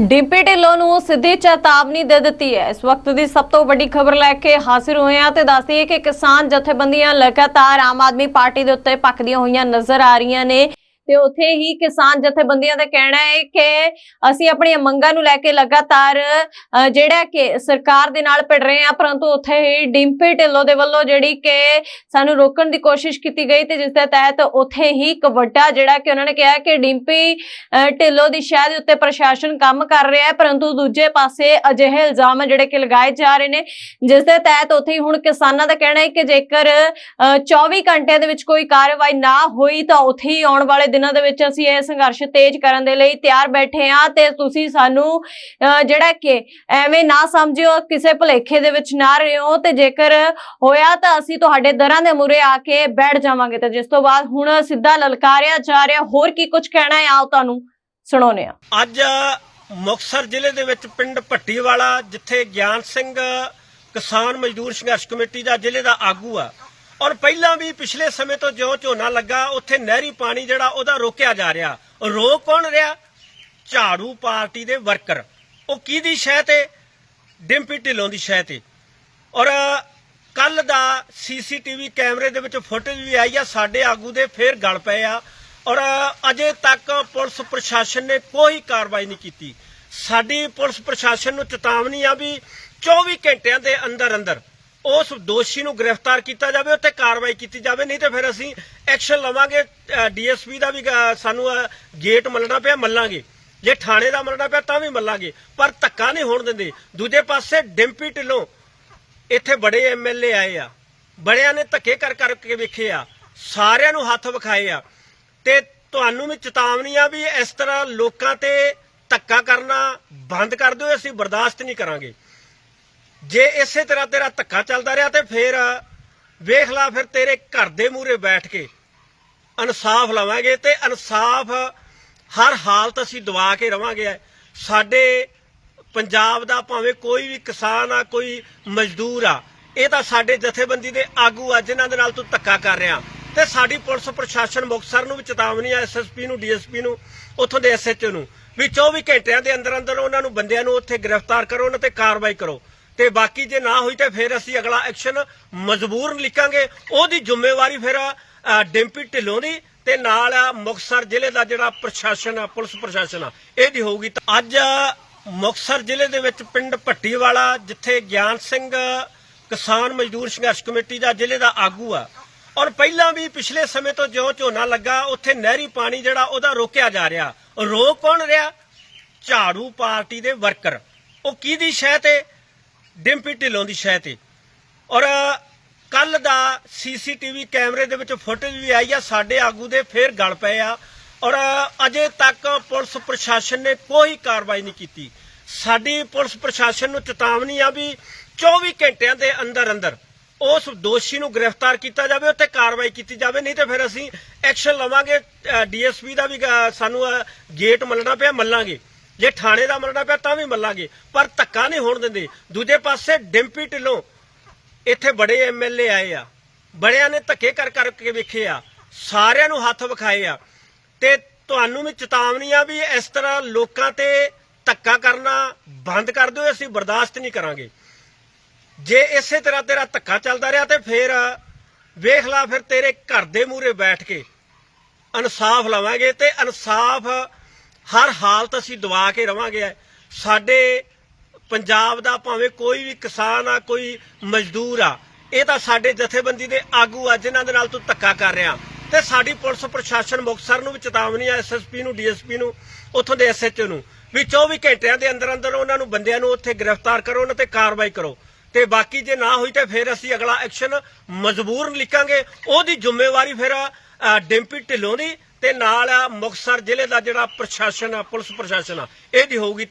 ਡਿੰਪੀ ਢਿੱਲੋਂ ਨੂੰ ਸਿੱਧੀ ਚੇਤਾਵਨੀ ਦੇ ਦਿੱਤੀ ਹੈ। ਇਸ ਵਕਤ ਦੀ ਸਭ ਤੋਂ ਵੱਡੀ ਖਬਰ ਲੈ ਕੇ ਹਾਜ਼ਰ ਹੋਏ ਹਾਂ ਤੇ ਦੱਸਦੀਏ ਕਿ ਕਿਸਾਨ ਜਥੇਬੰਦੀਆਂ ਲਗਾਤਾਰ ਆਮ ਆਦਮੀ ਪਾਰਟੀ ਦੇ ਉੱਤੇ ਪੱਕਦੀਆਂ ਹੋਈਆਂ ਨਜ਼ਰ ਆ ਰਹੀਆਂ ਨੇ। ਤੇ ਉੱਥੇ ਹੀ ਕਿਸਾਨ ਜਥੇਬੰਦੀਆਂ ਦਾ ਕਹਿਣਾ ਹੈ ਕਿ ਅਸੀਂ ਆਪਣੀਆਂ ਮੰਗਾਂ ਨੂੰ ਲੈ ਕੇ ਲਗਾਤਾਰ ਜਿਹੜਾ ਕਿ ਸਰਕਾਰ ਦੇ ਨਾਲ ਭਿੜ ਰਹੇ ਹਾਂ ਪਰੰਤੂ ਉੱਥੇ ਹੀ ਡਿੰਪੀ ਢਿੱਲੋਂ ਦੇ ਵੱਲੋਂ ਜਿਹੜੀ ਕਿ ਸਾਨੂੰ ਰੋਕਣ ਦੀ ਕੋਸ਼ਿਸ਼ ਕੀਤੀ ਗਈ ਤੇ ਜਿਸ ਦੇ ਤਹਿਤ ਉੱਥੇ ਹੀ ਇੱਕ ਵੱਡਾ ਜਿਹੜਾ ਕਿ ਉਹਨਾਂ ਨੇ ਕਿਹਾ ਕਿ ਡਿੰਪੀ ਢਿੱਲੋਂ ਦੀ ਸ਼ਹਿ ਦੇ ਉੱਤੇ ਪ੍ਰਸ਼ਾਸਨ ਕੰਮ ਕਰ ਰਿਹਾ ਹੈ ਪਰੰਤੂ ਦੂਜੇ ਪਾਸੇ ਅਜਿਹੇ ਇਲਜ਼ਾਮ ਜਿਹੜੇ ਕਿ ਲਗਾਏ ਜਾ ਰਹੇ ਨੇ ਜਿਸ ਦੇ ਤਹਿਤ ਉੱਥੇ ਹੀ ਹੁਣ ਕਿਸਾਨਾਂ ਦਾ ਕਹਿਣਾ ਹੈ ਕਿ ਜੇਕਰ ਅ, 24 ਘੰਟਿਆਂ ਦੇ ਵਿੱਚ ਕੋਈ ਕਾਰਵਾਈ ਨਾ ਹੋਈ ਤਾਂ ਉੱਥੇ ਹੀ ਆਉਣ ਵਾਲੇ ਦਿਨਾਂ ਦੇ ਵਿੱਚ ਅਸੀਂ ਇਹ ਸੰਘਰਸ਼ ਤੇਜ਼ ਕਰਨ ਦੇ ਲਈ ਤਿਆਰ ਬੈਠੇ ਹਾਂ ਤੇ ਤੁਸੀਂ ਸਾਨੂੰ ਜਿਹੜਾ ਕਿ ਐਵੇਂ ਨਾ ਸਮਝਿਓ, ਕਿਸੇ ਭੁਲੇਖੇ ਦੇ ਵਿੱਚ ਨਾ ਰਹੋ ਤੇ ਜੇਕਰ ਹੋਇਆ ਤਾਂ ਅਸੀਂ ਤੁਹਾਡੇ ਦਰਾਂ ਦੇ ਮੂਰੇ ਆ ਕੇ ਬੈਠ ਜਾਵਾਂਗੇ ਤੇ ਜਿਸ ਤੋਂ ਬਾਅਦ ਹੁਣ ਸਿੱਧਾ ਲਲਕਾਰਿਆ ਜਾ ਰਿਹਾ, ਹੋਰ ਕੀ ਕੁਝ ਕਹਿਣਾ ਹੈ ਆਓ ਤੁਹਾਨੂੰ ਸੁਣਾਉਂਦੇ ਆ ਅੱਜ ਮੁਕਤਸਰ ਜ਼ਿਲ੍ਹੇ ਦੇ ਵਿੱਚ ਪਿੰਡ ਭੱਟੀਵਾਲਾ, ਜਿੱਥੇ ਗਿਆਨ ਸਿੰਘ ਕਿਸਾਨ ਮਜ਼ਦੂਰ ਸੰਘਰਸ਼ ਕਮੇਟੀ ਦਾ ਜ਼ਿਲ੍ਹੇ ਦਾ ਆਗੂ ਆ ਔਰ ਪਹਿਲਾਂ ਵੀ ਪਿਛਲੇ ਸਮੇਂ ਤੋਂ ਜਿਉਂ ਝੋਨਾ ਲੱਗਾ, ਉੱਥੇ ਨਹਿਰੀ ਪਾਣੀ ਜਿਹੜਾ ਉਹਦਾ ਰੋਕਿਆ ਜਾ ਰਿਹਾ। ਰੋਕ ਕੌਣ ਰਿਹਾ? ਝਾੜੂ ਪਾਰਟੀ ਦੇ ਵਰਕਰ। ਉਹ ਕਿਹਦੀ ਸ਼ਹਿ ਤੇ? ਡਿੰਪੀ ਢਿੱਲੋਂ ਦੀ ਸ਼ਹਿ ਤੇ। ਔਰ ਕੱਲ ਦਾ ਸੀਸੀਟੀਵੀ ਕੈਮਰੇ ਦੇ ਵਿੱਚ ਫੁਟੇਜ ਵੀ ਆਈ ਆ, ਸਾਡੇ ਆਗੂ ਦੇ ਫੇਰ ਗਲ ਪਏ ਆ। ਔਰ, ਅਜੇ ਤੱਕ ਪੁਲਿਸ ਪ੍ਰਸ਼ਾਸਨ ਨੇ ਕੋਈ ਕਾਰਵਾਈ ਨਹੀਂ ਕੀਤੀ। ਸਾਡੀ ਪੁਲਿਸ ਪ੍ਰਸ਼ਾਸਨ ਨੂੰ ਚੇਤਾਵਨੀ ਆ ਵੀ 24 ਘੰਟਿਆਂ ਦੇ ਅੰਦਰ ਅੰਦਰ ਉਸ ਦੋਸ਼ੀ ਨੂੰ ਗ੍ਰਿਫਤਾਰ ਕੀਤਾ ਜਾਵੇ, ਉੱਤੇ ਕਾਰਵਾਈ ਕੀਤੀ ਜਾਵੇ, ਨਹੀਂ ਤੇ ਫਿਰ ਅਸੀਂ ਐਕਸ਼ਨ ਲਵਾਂਗੇ ਡੀਐਸਪੀ ਦਾ ਵੀ ਸਾਨੂੰ ਗੇਟ ਮੱਲਣਾ ਪਿਆ, ਮੱਲਾਂਗੇ। ਜੇ ਥਾਣੇ ਦਾ ਮੱਲਣਾ ਪਿਆ, ਤਾਂ ਵੀ ਮੱਲਾਂਗੇ। ਪਰ ਧੱਕਾ ਨਹੀਂ ਹੋਣ ਦਿੰਦੇ। ਦੂਜੇ ਪਾਸੇ ਡਿੰਪੀ ਢਿੱਲੋਂ ਇੱਥੇ ਬੜੇ ਐਮਐਲਏ ਆਏ ਆ। ਬੜਿਆਂ ਨੇ ਧੱਕੇ ਕਰ ਕਰਕੇ ਵੇਖੇ ਆ। ਸਾਰਿਆਂ ਨੂੰ ਹੱਥ ਵਿਖਾਏ ਆ। ਤੇ ਤੁਹਾਨੂੰ ਵੀ ਚੇਤਾਵਨੀ ਆ ਵੀ ਇਸ ਤਰ੍ਹਾਂ ਲੋਕਾਂ ਤੇ ਧੱਕਾ ਕਰਨਾ ਬੰਦ ਕਰ ਦਿਓ, ਅਸੀਂ ਬਰਦਾਸ਼ਤ ਨਹੀਂ ਕਰਾਂਗੇ। ਜੇ ਇਸੇ ਤਰ੍ਹਾਂ ਤੇਰਾ ਧੱਕਾ ਚੱਲਦਾ ਰਿਹਾ ਤੇ ਫੇਰ ਵੇਖ ਲਾ ਫਿਰ ਤੇਰੇ ਘਰ ਦੇ ਮੂਹਰੇ ਬੈਠ ਕੇ ਇਨਸਾਫ ਲਵਾਂਗੇ ਤੇ ਇਨਸਾਫ ਹਰ ਹਾਲਤ ਅਸੀਂ ਦਵਾ ਕੇ ਰਵਾਂਗੇ। ਸਾਡੇ ਪੰਜਾਬ ਦਾ ਭਾਵੇਂ ਕੋਈ ਵੀ ਕਿਸਾਨ ਆ, ਕੋਈ ਮਜ਼ਦੂਰ ਆ, ਇਹ ਤਾਂ ਸਾਡੇ ਜਥੇਬੰਦੀ ਦੇ ਆਗੂ ਅੱਜ ਇਹਨਾਂ ਦੇ ਨਾਲ ਤੂੰ ਧੱਕਾ ਕਰ ਰਿਹਾ। ਤੇ ਸਾਡੀ ਪੁਲਿਸ ਪ੍ਰਸ਼ਾਸਨ ਮੁਕਤਸਰ ਨੂੰ ਵੀ ਚੇਤਾਵਨੀ ਆ ਐਸਐਸਪੀ ਨੂੰ ਡੀਐਸਪੀ ਨੂੰ, ਉੱਥੋਂ ਦੇ ਐਸਐਚਓ ਨੂੰ ਵੀ 24 ਘੰਟਿਆਂ ਦੇ ਅੰਦਰ ਅੰਦਰ ਉਹਨਾਂ ਨੂੰ ਬੰਦਿਆਂ ਨੂੰ ਉੱਥੇ ਗ੍ਰਿਫਤਾਰ ਕਰੋ, ਉਹਨਾਂ ਤੇ ਕਾਰਵਾਈ ਕਰੋ। ਤੇ ਬਾਕੀ ਜੇ ਨਾ ਹੋਈ ਤੇ ਫਿਰ ਅਸੀਂ ਅਗਲਾ ਐਕਸ਼ਨ ਮਜਬੂਰ ਲਿਖਾਂਗੇ। ਉਹਦੀ ਜ਼ਿੰਮੇਵਾਰੀ ਫਿਰ ਅ, ਡਿੰਪੀ ਢਿੱਲੋਂ ਦੀ ਤੇ ਨਾਲ ਆ ਮੁਕਤਸਰ ਜ਼ਿਲ੍ਹੇ ਦਾ ਜਿਹੜਾ ਪ੍ਰਸ਼ਾਸਨ ਆ ਪੁਲਿਸ ਪ੍ਰਸ਼ਾਸਨ ਆ ਇਹਦੀ ਹੋਊਗੀ। ਤਾਂ ਅੱਜ ਮੁਕਤਸਰ ਜ਼ਿਲ੍ਹੇ ਦੇ ਵਿੱਚ ਪਿੰਡ ਭੱਟੀਵਾਲਾ ਜਿੱਥੇ ਗਿਆਨ ਸਿੰਘ ਕਿਸਾਨ ਮਜ਼ਦੂਰ ਸੰਘਰਸ਼ ਕਮੇਟੀ ਦਾ ਜ਼ਿਲ੍ਹੇ ਦਾ ਆਗੂ ਆ ਔਰ ਪਹਿਲਾਂ ਵੀ ਪਿਛਲੇ ਸਮੇਂ ਤੋਂ ਜਿਉਂ ਝੋਨਾ ਲੱਗਾ ਉੱਥੇ ਨਹਿਰੀ ਪਾਣੀ ਜਿਹੜਾ ਉਹਦਾ ਰੋਕਿਆ ਜਾ ਰਿਹਾ। ਰੋਕ ਕੌਣ ਰਿਹਾ? ਝਾੜੂ ਪਾਰਟੀ ਦੇ ਵਰਕਰ। ਉਹ ਕਿਹਦੀ ਸ਼ਹਿ ਤੇ? ਡਿੰਪੀ ਢਿੱਲੋਂ ਦੀ ਸ਼ਹਿ ਤੇ। ਔਰ ਕੱਲ ਦਾ ਸੀਸੀਟੀਵੀ ਕੈਮਰੇ ਦੇ ਵਿੱਚ ਫੁਟੇਜ ਵੀ ਆਈ ਆ, ਸਾਡੇ ਆਗੂ ਦੇ ਫੇਰ ਗਲ ਪਏ ਆ। ਔਰ, ਅਜੇ ਤੱਕ ਪੁਲਿਸ ਪ੍ਰਸ਼ਾਸਨ ਨੇ ਕੋਈ ਕਾਰਵਾਈ ਨਹੀਂ ਕੀਤੀ। ਸਾਡੀ ਪੁਲਿਸ ਪ੍ਰਸ਼ਾਸਨ ਨੂੰ ਚੇਤਾਵਨੀ ਆ ਵੀ 24 ਘੰਟਿਆਂ ਦੇ ਅੰਦਰ ਅੰਦਰ ਉਸ ਦੋਸ਼ੀ ਨੂੰ ਗ੍ਰਿਫਤਾਰ ਕੀਤਾ ਜਾਵੇ ਉੱਤੇ ਕਾਰਵਾਈ ਕੀਤੀ ਜਾਵੇ, ਨਹੀਂ ਤੇ ਫਿਰ ਅਸੀਂ ਐਕਸ਼ਨ ਲਵਾਂਗੇ। ਡੀਐਸਪੀ ਦਾ ਵੀ ਸਾਨੂੰ ਗੇਟ ਮੱਲਣਾ ਪਿਆ, ਮੱਲਾਂਗੇ। ਜੇ ਥਾਣੇ ਦਾ ਮਰਨਾ ਪਿਆ ਤਾਂ ਵੀ ਮੱਲਾਂਗੇ, ਪਰ ਧੱਕਾ ਨਹੀਂ ਹੋਣ ਦਿੰਦੇ। ਦੂਜੇ ਪਾਸੇ ਡਿੰਪੀ ਢਿੱਲੋਂ ਇੱਥੇ ਬੜੇ ਐਮਐਲਏ ਆਏ ਆ। ਬੜਿਆਂ ਨੇ ਧੱਕੇ ਕਰ ਕਰਕੇ ਵੇਖੇ ਆ। ਸਾਰਿਆਂ ਨੂੰ ਹੱਥ ਵਿਖਾਏ ਆ। ਤੇ ਤੁਹਾਨੂੰ ਵੀ ਚੇਤਾਵਨੀ ਆ ਵੀ ਇਸ ਤਰ੍ਹਾਂ ਲੋਕਾਂ ਤੇ ਧੱਕਾ ਕਰਨਾ ਬੰਦ ਕਰ ਦਿਓ, ਅਸੀਂ ਬਰਦਾਸ਼ਤ ਨਹੀਂ ਕਰਾਂਗੇ। ਜੇ ਇਸੇ ਤਰ੍ਹਾਂ ਤੇਰਾ ਧੱਕਾ ਚੱਲਦਾ ਰਿਹਾ ਤੇ ਫੇਰ ਵੇਖ ਲਾ, ਫਿਰ ਤੇਰੇ ਘਰ ਦੇ ਮੂਹਰੇ ਬੈਠ ਕੇ ਇਨਸਾਫ ਲਵਾਂਗੇ ਤੇ ਇਨਸਾਫ ਹਰ ਹਾਲਤ ਅਸੀਂ ਦਵਾ ਕੇ ਰਵਾਂਗੇ। ਸਾਡੇ ਪੰਜਾਬ ਦਾ ਭਾਵੇਂ ਕੋਈ ਵੀ ਕਿਸਾਨ ਆ, ਕੋਈ ਮਜ਼ਦੂਰ ਆ, ਇਹ ਤਾਂ ਸਾਡੇ ਜਥੇਬੰਦੀ ਦੇ ਆਗੂ ਅੱਜ ਇਹਨਾਂ ਦੇ ਨਾਲ ਤੂੰ ਧੱਕਾ ਕਰ ਰਿਹਾ। ਤੇ ਸਾਡੀ ਪੁਲਿਸ ਪ੍ਰਸ਼ਾਸਨ ਮੁਕਤਸਰ ਨੂੰ ਵੀ ਚੇਤਾਵਨੀ ਆ ਐਸਐਸਪੀ ਨੂੰ ਡੀਐਸਪੀ ਨੂੰ, ਉੱਥੋਂ ਦੇ ਐਸਐਚਓ ਨੂੰ ਵੀ 24 ਘੰਟਿਆਂ ਦੇ ਅੰਦਰ ਅੰਦਰ ਉਹਨਾਂ ਨੂੰ ਬੰਦਿਆਂ ਨੂੰ ਉੱਥੇ ਗ੍ਰਿਫਤਾਰ ਕਰੋ, ਉਹਨਾਂ ਤੇ ਕਾਰਵਾਈ ਕਰੋ। ਤੇ ਬਾਕੀ ਜੇ ਨਾ ਹੋਈ ਤੇ ਫਿਰ ਅਸੀਂ ਅਗਲਾ ਐਕਸ਼ਨ ਮਜਬੂਰ ਲਿਖਾਂਗੇ। ਉਹਦੀ ਜ਼ਿੰਮੇਵਾਰੀ ਫਿਰ ਡਿੰਪੀ ਢਿੱਲੋਂ ਦੀ ਤੇ ਨਾਲ ਆ ਮੁਕਤਸਰ ਜ਼ਿਲ੍ਹੇ ਦਾ ਜਿਹੜਾ ਪ੍ਰਸ਼ਾਸਨ ਆ ਪੁਲਿਸ ਪ੍ਰਸ਼ਾਸਨ ਆ ਇਹਦੀ ਹੋਊਗੀ